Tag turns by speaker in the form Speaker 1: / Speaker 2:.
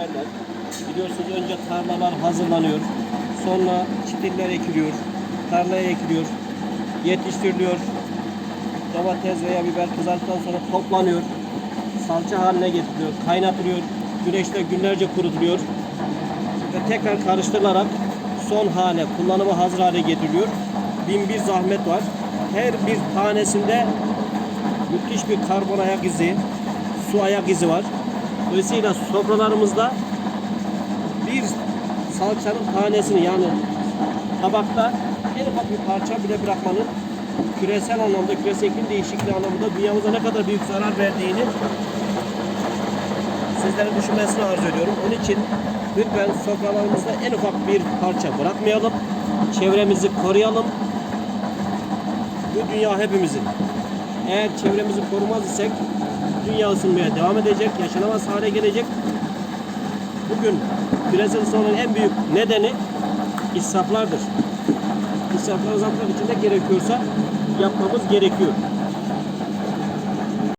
Speaker 1: biberler. Biliyorsunuz önce tarlalar hazırlanıyor. Sonra çitiller ekiliyor. Tarlaya ekiliyor. Yetiştiriliyor. Domates veya biber kızarttıktan sonra toplanıyor. Salça haline getiriliyor. Kaynatılıyor. Güneşte günlerce kurutuluyor. Ve tekrar karıştırılarak son hale, kullanıma hazır hale getiriliyor. Bin bir zahmet var. Her bir tanesinde müthiş bir karbon ayak izi, su ayak izi var. Dolayısıyla sofralarımızda bir salçanın tanesini yani tabakta en ufak bir parça bile bırakmanın küresel anlamda, küresel iklim değişikliği anlamında dünyamıza ne kadar büyük zarar verdiğini sizlerin düşünmesini arzu ediyorum. Onun için lütfen sofralarımızda en ufak bir parça bırakmayalım. Çevremizi koruyalım. Bu dünya hepimizin. Eğer çevremizi korumaz isek dünya ısınmaya devam edecek, yaşanamaz hale gelecek. Bugün küresel ısınmanın en büyük nedeni israflardır. İsrafları azaltmak için de gerekiyorsa yapmamız gerekiyor.